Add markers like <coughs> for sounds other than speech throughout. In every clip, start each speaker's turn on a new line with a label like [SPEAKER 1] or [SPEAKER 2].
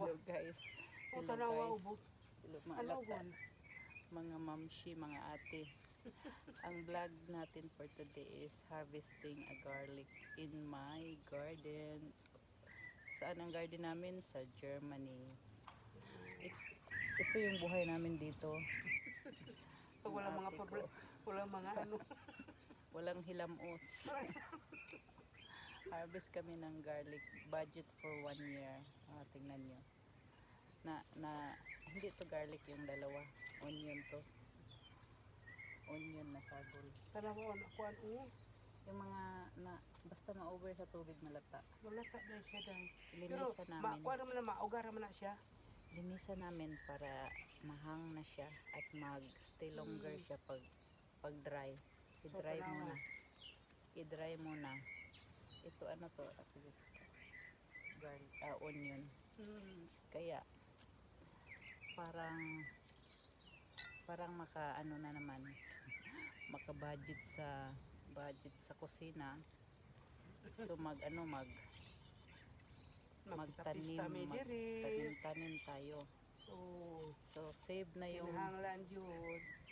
[SPEAKER 1] Hello guys. Hello guys. Hello mga lata. Mga mamshi, mga ate. <laughs> Ang vlog natin for today is harvesting a garlic in my garden. Saan ang garden namin? Sa Germany. It- ito yung buhay namin dito.
[SPEAKER 2] Pag wala
[SPEAKER 1] Ang
[SPEAKER 2] mga wala mga ano. <laughs>
[SPEAKER 1] Walang hilamos. <laughs> Harvest kami ng garlic. Budget for one year. Ah, tingnan nyo. Na, na, hindi to garlic yung dalawa. Onion to. Onion na.
[SPEAKER 2] Tanawa na kuan uy.
[SPEAKER 1] Yung mga, na, basta ma-over sa tubig malata.
[SPEAKER 2] Wala ta dahil siya dahil. Pero
[SPEAKER 1] Linisan
[SPEAKER 2] ma,
[SPEAKER 1] namin.
[SPEAKER 2] kuan naman na maugar naman na siya.
[SPEAKER 1] Linisan namin para mahang na siya at mag-stay longer
[SPEAKER 2] Mm.
[SPEAKER 1] siya pag, pag dry.
[SPEAKER 2] So,
[SPEAKER 1] I-dry
[SPEAKER 2] kailangan-
[SPEAKER 1] muna. I-dry muna. Ito ano to? Garlic, ah, onion.
[SPEAKER 2] Hmm.
[SPEAKER 1] Kaya parang parang maka ano na naman <laughs> maka budget sa budget sa kusina so mag ano mag magtanim magtanim tanim tayo
[SPEAKER 2] So,
[SPEAKER 1] so save na yung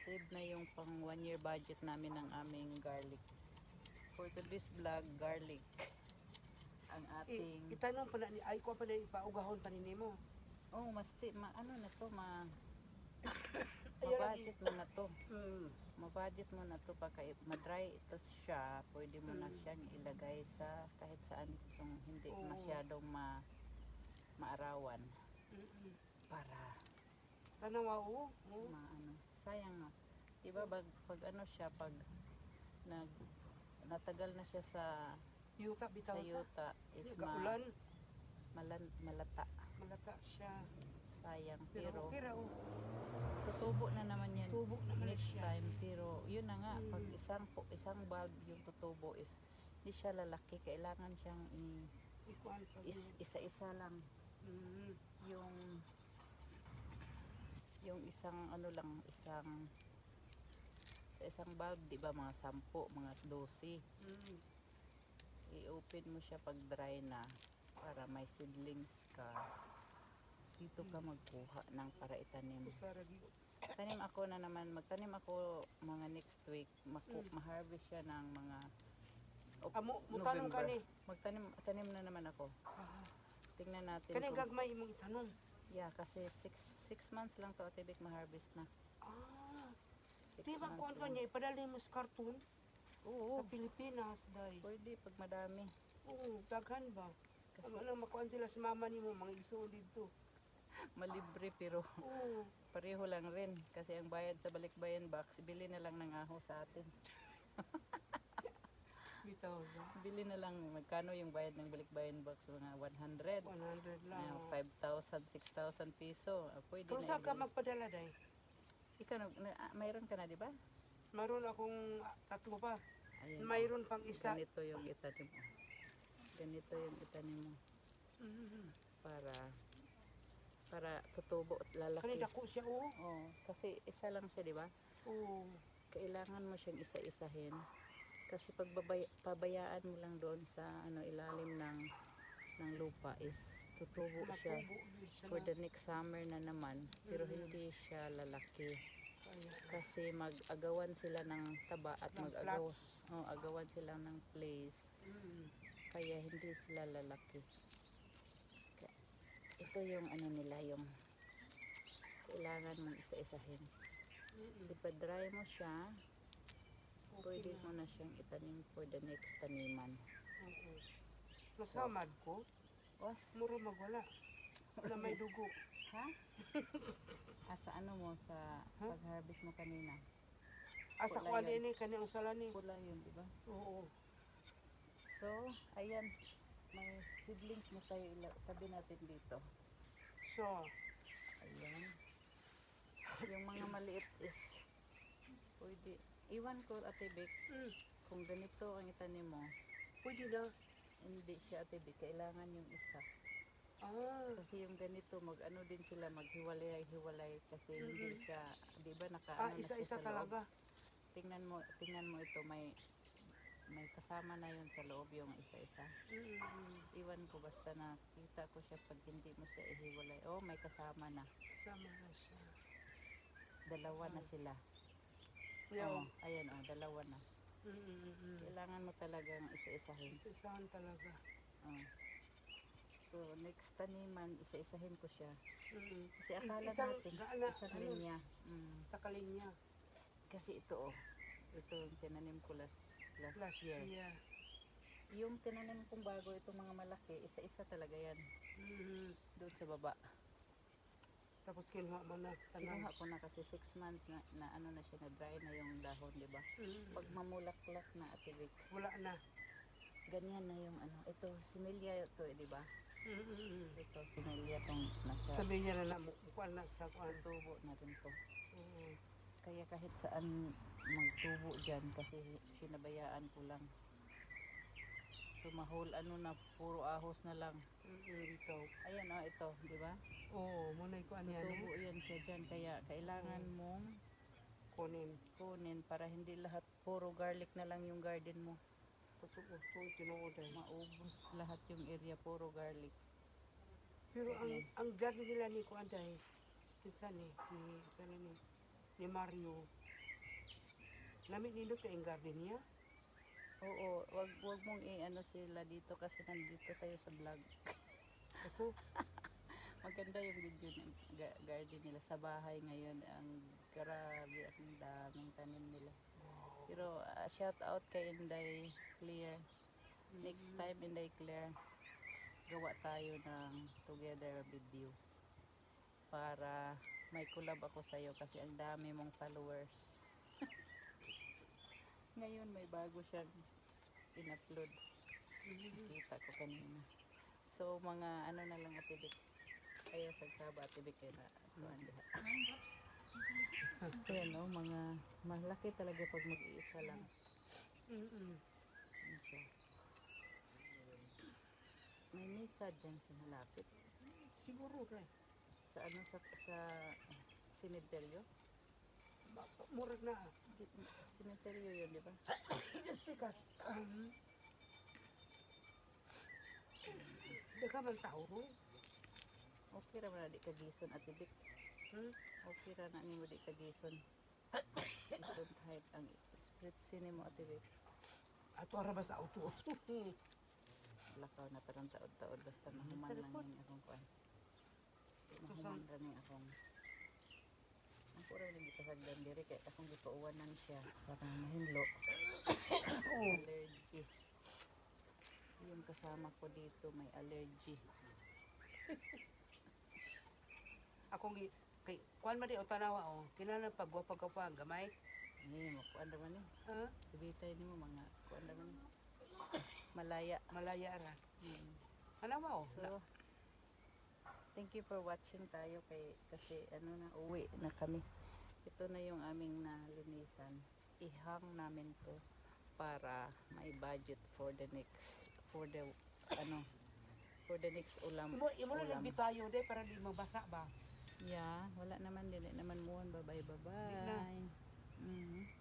[SPEAKER 1] save na yung pang one year budget namin ng aming garlic for today's vlog garlic ang
[SPEAKER 2] I,
[SPEAKER 1] ating
[SPEAKER 2] itanong pa na ni ay ko pa na ipaugahon pa ni nimo.
[SPEAKER 1] oh mas ma ano na to ma <coughs> ma-budget mo na to
[SPEAKER 2] Hmm.
[SPEAKER 1] ma-budget mo na to pagka ma-dry ito siya pwede mo na
[SPEAKER 2] Mm.
[SPEAKER 1] siyang ilagay sa kahit saan itong hindi
[SPEAKER 2] Oo.
[SPEAKER 1] masyadong ma maarawan para
[SPEAKER 2] Tanawa o. Oh.
[SPEAKER 1] maano sayang no diba pag, pag ano siya pag nag natagal na siya sa
[SPEAKER 2] Yuta bitaw sa.
[SPEAKER 1] yuta is ma,
[SPEAKER 2] Kaulan.
[SPEAKER 1] malan, malata
[SPEAKER 2] Malata siya.
[SPEAKER 1] sayang
[SPEAKER 2] Pero
[SPEAKER 1] pero
[SPEAKER 2] oh.
[SPEAKER 1] tutubo na naman yan
[SPEAKER 2] Tubo naman
[SPEAKER 1] next
[SPEAKER 2] siya.
[SPEAKER 1] time pero yun na nga
[SPEAKER 2] Mm.
[SPEAKER 1] pag isang po isang bulb yung tutubo is hindi siya lalaki kailangan siyang i, is, isa-isa lang
[SPEAKER 2] Mm.
[SPEAKER 1] yung yung isang ano lang isang sa isang bulb di ba mga sampo mga 12
[SPEAKER 2] Mm.
[SPEAKER 1] i-open mo siya pag dry na para may seedlings ka. Dito ka magkuha ng para itanim. Tanim ako na naman magtanim ako mga next week. Maku,
[SPEAKER 2] Mm.
[SPEAKER 1] ma-harvest siya ng mga Oc-
[SPEAKER 2] Amo, mutanong ka ni.
[SPEAKER 1] magtanim tanim na naman ako.
[SPEAKER 2] Ah,
[SPEAKER 1] tingnan natin
[SPEAKER 2] Kani
[SPEAKER 1] kung-
[SPEAKER 2] gagmay imong itanong.
[SPEAKER 1] yeah kasi 6 six months lang to atibik ma-harvest na.
[SPEAKER 2] Ah, di ba kuan
[SPEAKER 1] lang.
[SPEAKER 2] kanya ipadali mo sa karton
[SPEAKER 1] oo
[SPEAKER 2] sa Pilipinas dai.
[SPEAKER 1] pwede pag madami
[SPEAKER 2] Oo, daghan ba?
[SPEAKER 1] Kasi-
[SPEAKER 2] ano makuan sila sa mama nimo mga igsoon dito. <laughs>
[SPEAKER 1] malibre pero
[SPEAKER 2] Oo.
[SPEAKER 1] pareho lang rin kasi ang bayad sa balikbayan box bili na lang ng aho sa atin <laughs>
[SPEAKER 2] Bitaw sa
[SPEAKER 1] bili na lang magkano yung bayad ng balikbayan box mga 100
[SPEAKER 2] 100 lang.
[SPEAKER 1] na 5,000 6,000 piso Ah, pwede
[SPEAKER 2] Pero
[SPEAKER 1] na
[SPEAKER 2] sa ka
[SPEAKER 1] ibili.
[SPEAKER 2] magpadala dai?
[SPEAKER 1] Ikaw nag- na, ah, mayroon ka na di ba
[SPEAKER 2] Mayroon akong ah, tatlo pa.
[SPEAKER 1] Ayun.
[SPEAKER 2] Mayroon pang isa.
[SPEAKER 1] ganito yung itanim mo ganito yung itanim mo
[SPEAKER 2] Mhm.
[SPEAKER 1] para para tutubo at lalaki
[SPEAKER 2] dako siya oh.
[SPEAKER 1] oh, kasi isa lang siya di ba
[SPEAKER 2] Oo.
[SPEAKER 1] kailangan mo siyang isa-isahin kasi pag pabayaan mo lang doon sa ano ilalim ng ng lupa is tutubo siya for the next summer na naman pero hindi siya lalaki. Kasi mag-agawan sila ng taba at mag-agaw oh, agawan sila ng place. Kaya hindi sila lalaki. Ito yung ano nila yung kailangan mong isa-isahin. Ipa-dry mo siya.
[SPEAKER 2] Okay
[SPEAKER 1] pwede mo na siyang itanim for the next taniman.
[SPEAKER 2] Nasamad ko.
[SPEAKER 1] Was
[SPEAKER 2] Mura magwala. Na may dugo.
[SPEAKER 1] ha? asa ano mo sa
[SPEAKER 2] Huh?
[SPEAKER 1] pag-harvest mo kanina
[SPEAKER 2] Asa
[SPEAKER 1] Wala
[SPEAKER 2] ko
[SPEAKER 1] yun.
[SPEAKER 2] ani kani ang sala ni.
[SPEAKER 1] pula yun di ba?
[SPEAKER 2] Oo.
[SPEAKER 1] so ayan may seedlings na tayo tabi natin dito
[SPEAKER 2] So,
[SPEAKER 1] Ayan. Yung mga maliit is pwede. Iwan ko ate Vic,
[SPEAKER 2] mm,
[SPEAKER 1] kung ganito ang itanim mo,
[SPEAKER 2] pwede na.
[SPEAKER 1] Hindi siya Vic, kailangan yung isa.
[SPEAKER 2] Ah,
[SPEAKER 1] Kasi yung ganito, mag ano din sila, maghiwalay-hiwalay kasi hindi
[SPEAKER 2] Mhm.
[SPEAKER 1] siya, di ba naka
[SPEAKER 2] ah isa-isa talaga.
[SPEAKER 1] Tingnan mo, tingnan mo ito, may may kasama na yun sa loob yung isa-isa.
[SPEAKER 2] Mm.
[SPEAKER 1] Iwan ko basta nakita ko siya pag hindi mo siya ihiwalay. Oh, may kasama na.
[SPEAKER 2] Sama na siya.
[SPEAKER 1] Dalawa na sila.
[SPEAKER 2] Yo.
[SPEAKER 1] Oh, ayan oh, dalawa na.
[SPEAKER 2] Mm.
[SPEAKER 1] Kailangan mo talagang isa-isahin.
[SPEAKER 2] Isa-isahan talaga.
[SPEAKER 1] Oh. So, next taniman, isa-isahin ko siya.
[SPEAKER 2] Mm.
[SPEAKER 1] Kasi akala
[SPEAKER 2] Isang-
[SPEAKER 1] natin,
[SPEAKER 2] gaana,
[SPEAKER 1] isang
[SPEAKER 2] ano?
[SPEAKER 1] linya. Mm.
[SPEAKER 2] Sa kalinya.
[SPEAKER 1] Kasi ito oh, ito yung tinanim ko last, last,
[SPEAKER 2] Last
[SPEAKER 1] year.
[SPEAKER 2] year.
[SPEAKER 1] Yung tinanim kong bago, itong mga malaki, isa-isa talaga yan.
[SPEAKER 2] Mm.
[SPEAKER 1] Doon sa baba.
[SPEAKER 2] Tapos kinuha mo na.
[SPEAKER 1] Kinuha
[SPEAKER 2] Tanang.
[SPEAKER 1] ko na kasi 6 months na, na ano na siya, na dry na yung dahon, di ba?
[SPEAKER 2] Mm.
[SPEAKER 1] Pag mamulaklak na atibik,
[SPEAKER 2] Wala na.
[SPEAKER 1] ganyan na yung ano, ito, similya ito, eh, di ba?
[SPEAKER 2] Mm.
[SPEAKER 1] Ito, similya tong nasa
[SPEAKER 2] Sabi niya na na kuan na sa kuan.
[SPEAKER 1] tubo na rin to.
[SPEAKER 2] Mm.
[SPEAKER 1] Kaya kahit saan magtubo dyan kasi pinabayaan ko lang. Mahol ano na, puro ahos na lang.
[SPEAKER 2] Mm. Dito.
[SPEAKER 1] Ayan oh, ito, di ba?
[SPEAKER 2] Oo, muna kuan yan.
[SPEAKER 1] Tubo
[SPEAKER 2] eh.
[SPEAKER 1] yan siya dyan. Kaya kailangan mong
[SPEAKER 2] Kunin.
[SPEAKER 1] kunin para hindi lahat puro garlic na lang yung garden mo.
[SPEAKER 2] Totoo. Ito tinuod ay.
[SPEAKER 1] Maubos lahat yung area, puro garlic.
[SPEAKER 2] Pero ang ang garden nila ni kuan dai. Kinsa ni ni kana ni ni Mario. Lamit nilo kay ang garden niya.
[SPEAKER 1] Oo, wag wag mong i-ano sila dito kasi nandito tayo sa vlog. <laughs>
[SPEAKER 2] Kaso
[SPEAKER 1] Maganda yung video ng ga- garden nila sa bahay ngayon. Ang grabe at ang daming tanim nila. Pero ah, shout out kay Inday Clear. Next time Inday Clear, gawa tayo ng together video para may collab ako sa iyo kasi ang dami mong followers. Ngayon may bago siyang in-upload. Kita ko kanina. So mga ano na lang atibik. Ayaw sagsaba atibik kay na tuan diha. Ayan no, mga malaki talaga pag mag-iisa lang.
[SPEAKER 2] Mm.
[SPEAKER 1] Ano siya. May misa dyan sa malapit.
[SPEAKER 2] Siguro kay.
[SPEAKER 1] Sa ano, sa, sa simenteryo.
[SPEAKER 2] Murag na.
[SPEAKER 1] Di- Simenteryo yun, di ba?
[SPEAKER 2] Just because um Daka man tao ro.
[SPEAKER 1] Okay ra man na di ka gison at ibig.
[SPEAKER 2] Hmm?
[SPEAKER 1] Okay ra na nimo di ka gison. Don't hide ang spirit sini mo at ibig.
[SPEAKER 2] Ato ara ba sa auto?
[SPEAKER 1] Lakaw na tarong taod-taod basta mahuman lang yung akong kuan. Mahuman ra ning akong pura rin dito sagdan diri kay akong gipauwanan siya para mahimlo. allergy. Yung kasama ko dito may allergy. <laughs>
[SPEAKER 2] Ako gi kay kuan man di o tanawa o. Kinahanglan pag gwapa ka pa gamay.
[SPEAKER 1] Ni mo kuan ra man ni.
[SPEAKER 2] Ha?
[SPEAKER 1] Ibitay nimo mga kuan ra man ni. Malaya.
[SPEAKER 2] Malaya ra.
[SPEAKER 1] Mm.
[SPEAKER 2] Tanawa o.
[SPEAKER 1] So, thank you for watching tayo kay kasi ano na uwi na kami. Ito na yung aming nalinisan. Ihang namin to para may budget for the next for the ano for the next ulam.
[SPEAKER 2] Imo imo na
[SPEAKER 1] ulam.
[SPEAKER 2] lang bitayo de para di mabasa ba.
[SPEAKER 1] Yeah, wala naman dili naman muon. Bye bye bye bye. Mhm.